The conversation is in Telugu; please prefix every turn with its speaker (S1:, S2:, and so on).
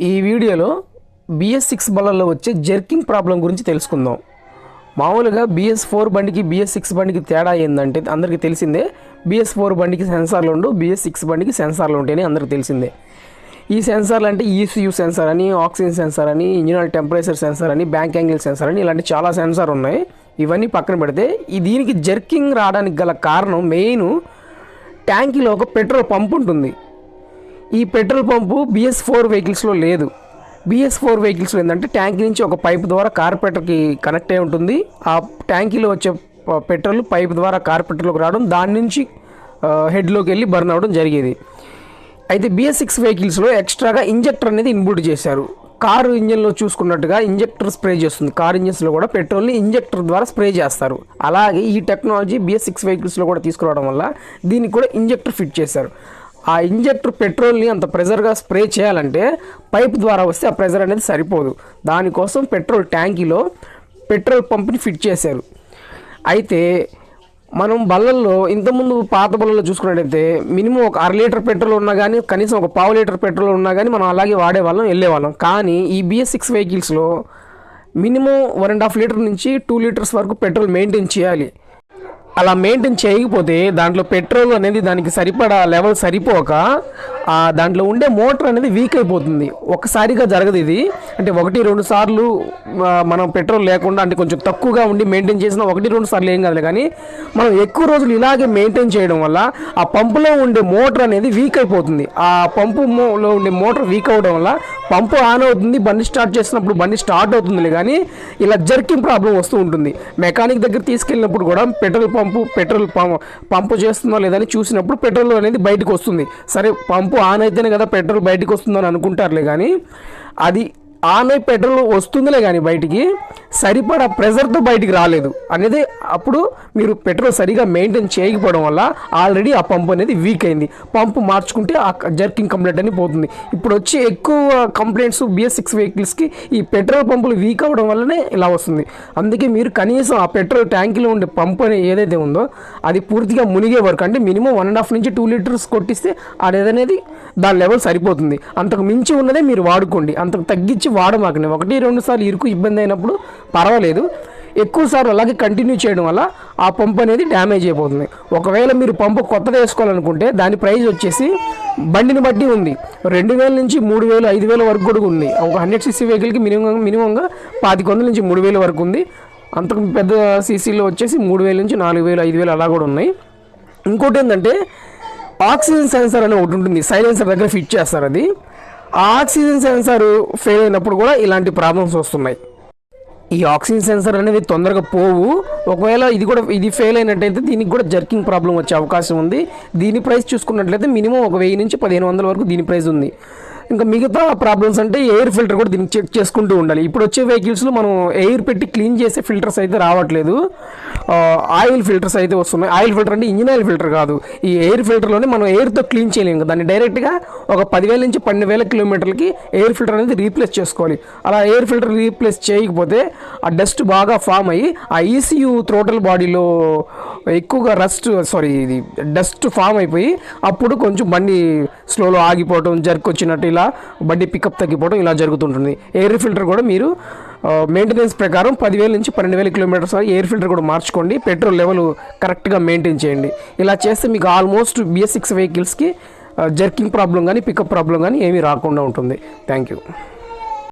S1: ఈ వీడియోలో బిఎస్ సిక్స్ బళ్ళల్లో వచ్చే జర్కింగ్ ప్రాబ్లం గురించి తెలుసుకుందాం. మామూలుగా బిఎస్ ఫోర్ బండికి బిఎస్ సిక్స్ బండికి తేడా ఏంటంటే అందరికీ తెలిసిందే బిఎస్ ఫోర్ బండికి సెన్సార్లు ఉండు బిఎస్ సిక్స్ బండికి సెన్సార్లు ఉంటాయని అందరికీ తెలిసిందే. ఈ సెన్సార్లు అంటే ఈసీయూ సెన్సార్ అని ఆక్సిజన్ సెన్సార్ అని ఇంజనల్ టెంపరేచర్ సెన్సార్ అని బ్యాంక్ యాంగిల్ సెన్సార్ అని ఇలాంటి చాలా సెన్సార్ ఉన్నాయి. ఇవన్నీ పక్కన పెడితే ఈ దీనికి జర్కింగ్ రావడానికి గల కారణం మెయిన్ ట్యాంకీలో ఒక పెట్రోల్ పంప్ ఉంటుంది. ఈ పెట్రోల్ పంపు బిఎస్ ఫోర్ వెహికల్స్లో లేదు. బిఎస్ ఫోర్ వెహికల్స్లో ఏంటంటే ట్యాంక్ నుంచి ఒక పైప్ ద్వారా కార్పెటర్కి కనెక్ట్ అయి ఉంటుంది. ఆ ట్యాంకీలో వచ్చే పెట్రోల్ పైప్ ద్వారా కార్పెటర్లోకి రావడం దాని నుంచి హెడ్లోకి వెళ్ళి బర్న్ అవ్వడం జరిగేది. అయితే బిఎస్ సిక్స్ వెహికల్స్లో ఎక్స్ట్రాగా ఇంజెక్టర్ అనేది ఇన్బుట్ చేశారు. కారు ఇంజన్లో చూసుకున్నట్టుగా ఇంజెక్టర్ స్ప్రే చేస్తుంది. కార్ ఇంజన్స్లో కూడా పెట్రోల్ని ఇంజెక్టర్ ద్వారా స్ప్రే చేస్తారు. అలాగే ఈ టెక్నాలజీ బిఎస్ సిక్స్ వెహికల్స్లో కూడా తీసుకురావడం వల్ల దీనికి కూడా ఇంజెక్టర్ ఫిట్ చేశారు. ఆ ఇంజెక్టర్ పెట్రోల్ని అంత ప్రెజర్గా స్ప్రే చేయాలంటే పైప్ ద్వారా వస్తే ఆ ప్రెజర్ అనేది సరిపోదు. దానికోసం పెట్రోల్ ట్యాంకీలో పెట్రోల్ పంప్ని ఫిట్ చేశారు. అయితే మనం బళ్ళల్లో ఇంతకుముందు పాత బళ్ళల్లో చూసుకున్నట్టయితే మినిమం ఒక అర లీటర్ పెట్రోల్ ఉన్నా కానీ కనీసం ఒక పావు లీటర్ పెట్రోల్ ఉన్నా కానీ మనం అలాగే వాడేవాళ్ళం వెళ్ళేవాళ్ళం. కానీ ఈ BS six వెహికల్స్లో minimum one and half litre నుంచి టూ లీటర్స్ వరకు పెట్రోల్ మెయింటైన్ చేయాలి. అలా మెయింటైన్ చేయకపోతే దాంట్లో పెట్రోల్ అనేది దానికి సరిపడా లెవెల్ సరిపోక దాంట్లో ఉండే మోటార్ అనేది వీక్ అయిపోతుంది. ఒకసారిగా జరగదు ఇది. అంటే ఒకటి రెండు సార్లు మనం పెట్రోల్ లేకుండా అంటే కొంచెం తక్కువగా ఉండి మెయింటైన్ చేసిన ఒకటి రెండు సార్లు ఏం కాదు కానీ మనం ఎక్కువ రోజులు ఇలాగే మెయింటైన్ చేయడం వల్ల ఆ పంపులో ఉండే మోటార్ అనేది వీక్ అయిపోతుంది. ఆ పంపులో ఉండే మోటార్ వీక్ అవడం వల్ల పంపు ఆన్ అవుతుంది బండి స్టార్ట్ చేసినప్పుడు బండి స్టార్ట్ అవుతుంది కానీ ఇలా జర్కింగ్ ప్రాబ్లం వస్తూ ఉంటుంది. మెకానిక్ దగ్గర తీసుకెళ్ళినప్పుడు కూడా petrol pump petrol pump pump చేస్తుందో లేదని చూసినప్పుడు పెట్రోల్ అనేది బయటకు వస్తుంది. సరే పంపు ఆన్ అయితేనే కదా పెట్రోల్ బయటకు వస్తుందని అనుకుంటారులే కానీ అది ఆమె పెట్రోల్ వస్తుందిలే కానీ బయటికి సరిపడా ప్రెజర్తో బయటికి రాలేదు. అనేది అప్పుడు మీరు పెట్రోల్ సరిగా మెయింటైన్ చేయకపోవడం వల్ల ఆల్రెడీ ఆ పంపు అనేది వీక్ అయింది. పంపు మార్చుకుంటే ఆ జర్కింగ్ కంప్లైంట్ అని పోతుంది. ఇప్పుడు వచ్చి ఎక్కువ కంప్లైంట్స్ బిఎస్ సిక్స్ వెహికల్స్కి ఈ పెట్రోల్ పంపులు వీక్ అవ్వడం వల్లనే ఇలా వస్తుంది. అందుకే మీరు కనీసం ఆ పెట్రోల్ ట్యాంకులో ఉండే పంపు అనేది ఏదైతే ఉందో అది పూర్తిగా మునిగే వరకు అంటే మినిమం వన్ అండ్ హాఫ్ నుంచి టూ లీటర్స్ కొట్టిస్తే అనేది దాని లెవెల్ సరిపోతుంది. అంతకు మించి ఉన్నదే మీరు వాడుకోండి. అంతకు తగ్గించి వాడమాకండి ఒకటి రెండు సార్లు ఇరుకు ఇబ్బంది అయినప్పుడు పర్వాలేదు. ఎక్కువ సార్లు అలాగే కంటిన్యూ చేయడం వల్ల ఆ పంప్ అనేది డ్యామేజ్ అయిపోతుంది. ఒకవేళ మీరు పంపు కొత్తది వేసుకోవాలనుకుంటే దాని ప్రైస్ వచ్చేసి బండిని బట్టి ఉంది. రెండు వేల నుంచి మూడు వేలు ఐదు వేల వరకు కూడా ఉంది. ఒక హండ్రెడ్ సీసీ వెహికల్కి మినిమం మినిమంగా పాతిక వందల నుంచి మూడు వేల వరకు ఉంది. అంతకు పెద్ద సీసీలో వచ్చేసి మూడు వేల నుంచి నాలుగు వేలు ఐదు వేలు అలా కూడా ఉన్నాయి. ఇంకోటి ఏంటంటే ఆక్సిజన్ సెన్సర్ అనే ఒకటి ఉంటుంది. సైలెన్సర్ దగ్గర ఫిట్ చేస్తారు అది. ఆక్సిజన్ సెన్సార్ ఫెయిల్ అయినప్పుడు కూడా ఇలాంటి ప్రాబ్లమ్స్ వస్తున్నాయి. ఈ ఆక్సిజన్ సెన్సార్ అనేది తొందరగా పోవు. ఒకవేళ ఇది కూడా ఇది ఫెయిల్ అయినట్టయితే దీనికి కూడా జర్కింగ్ ప్రాబ్లం వచ్చే అవకాశం ఉంది. దీని ప్రైస్ చూసుకున్నట్లయితే మినిమం ఒక వెయ్యి నుంచి పదిహేను వందల వరకు దీని ప్రైస్ ఉంది. ఇంకా మిగతా ప్రాబ్లమ్స్ అంటే ఎయిర్ ఫిల్టర్ కూడా దీన్ని చెక్ చేసుకుంటూ ఉండాలి. ఇప్పుడు వచ్చే వెహికల్స్లో మనం ఎయిర్ పెట్టి క్లీన్ చేసే ఫిల్టర్స్ అయితే రావట్లేదు. ఆయిల్ ఫిల్టర్స్ అయితే వస్తున్నాయి. ఆయిల్ ఫిల్టర్ అంటే ఇంజిన్ ఆయిల్ ఫిల్టర్ కాదు. ఈ ఎయిర్ ఫిల్టర్లోనే మనం ఎయిర్తో క్లీన్ చేయలేము కదా. దాన్ని డైరెక్ట్గా ఒక పదివేల నుంచి పన్నెండు వేల కిలోమీటర్లకి ఎయిర్ ఫిల్టర్ అనేది రీప్లేస్ చేసుకోవాలి. అలా ఎయిర్ ఫిల్టర్ రీప్లేస్ చేయకపోతే ఆ డస్ట్ బాగా ఫామ్ అయ్యి ఆ ఈసీయూ థ్రోటల్ బాడీలో ఎక్కువగా రస్ట్ సారీ ఇది డస్ట్ ఫామ్ అయిపోయి అప్పుడు కొంచెం బండి స్లోలో ఆగిపోవడం జర్క్ వచ్చినట్టు ఇలా బండి పికప్ తగ్గిపోవడం ఇలా జరుగుతుంటుంది. ఎయిర్ ఫిల్టర్ కూడా మీరు మెయింటెనెన్స్ ప్రకారం పదివేల నుంచి పన్నెండు వేల కిలోమీటర్స్ వరకు ఎయిర్ ఫిల్టర్ కూడా మార్చుకోండి. పెట్రోల్ లెవెల్ కరెక్ట్గా మెయింటైన్ చేయండి. ఇలా చేస్తే మీకు ఆల్మోస్ట్ బిఎస్ సిక్స్ వెహికల్స్కి జర్కింగ్ ప్రాబ్లం కానీ పికప్ ప్రాబ్లం కానీ ఏమీ రాకుండా ఉంటుంది. Thank you